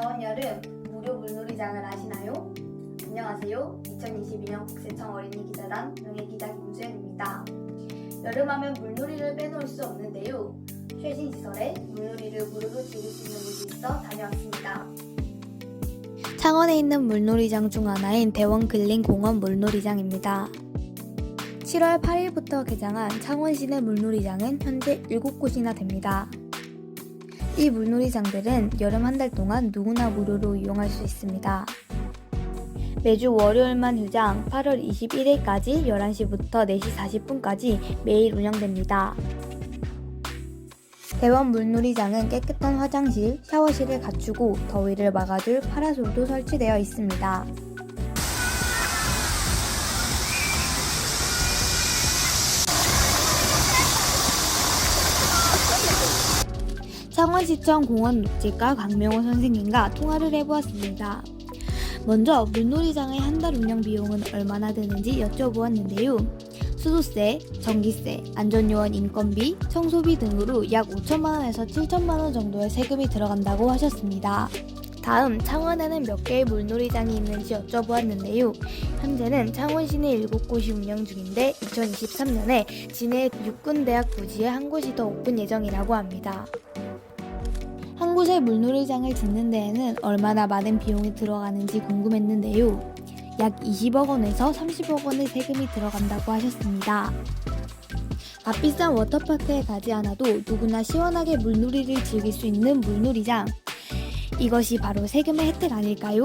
더운 여름 무료 물놀이장을 아시나요? 안녕하세요. 2022년 국세청 어린이 기자단 명예 기자 김수현입니다. 여름하면 물놀이를 빼놓을 수 없는데요. 최신 시설에 물놀이를 무료로 즐길 수 있는 곳이 있어 다녀왔습니다. 창원에 있는 물놀이장 중 하나인 대원 근린 공원 물놀이장입니다. 7월 8일부터 개장한 창원 시내 물놀이장은 현재 7곳이나 됩니다. 이 물놀이장들은 여름 한 달 동안 누구나 무료로 이용할 수 있습니다. 매주 월요일만 휴장 8월 21일까지 11시부터 4시 40분까지 매일 운영됩니다. 대원 물놀이장은 깨끗한 화장실, 샤워실을 갖추고 더위를 막아줄 파라솔도 설치되어 있습니다. 창원시청 공원 녹지과 강명호 선생님과 통화를 해보았습니다. 먼저 물놀이장의 한 달 운영 비용은 얼마나 드는지 여쭤보았는데요. 수도세, 전기세, 안전요원 인건비, 청소비 등으로 약 5천만 원에서 7천만 원 정도의 세금이 들어간다고 하셨습니다. 다음 창원에는 몇 개의 물놀이장이 있는지 여쭤보았는데요. 현재는 창원 시내 7곳이 운영 중인데 2023년에 진해 육군대학 부지에 한 곳이 더 오픈 예정이라고 합니다. 한 곳의 물놀이장을 짓는 데에는 얼마나 많은 비용이 들어가는지 궁금했는데요. 약 20억 원에서 30억 원의 세금이 들어간다고 하셨습니다. 값비싼 워터파크에 가지 않아도 누구나 시원하게 물놀이를 즐길 수 있는 물놀이장. 이것이 바로 세금의 혜택 아닐까요?